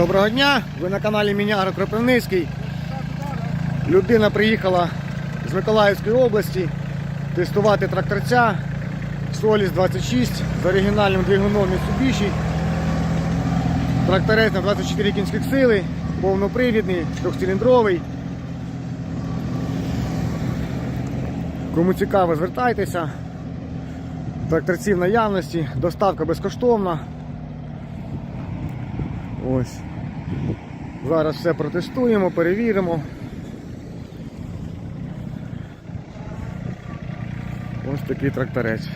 Доброго дня! Ви на каналі Мінягро Кропивницький. Людина приїхала з Миколаївської області тестувати тракторця Solis 26 з оригінальним двигуном Mitsubishi. Тракторець на 24 кінських сили, повнопривідний, трьохциліндровий. Кому цікаво, звертайтеся. Тракторці в наявності, доставка безкоштовна. Ось. Зараз все протестуємо, перевіримо. Ось такий тракторець.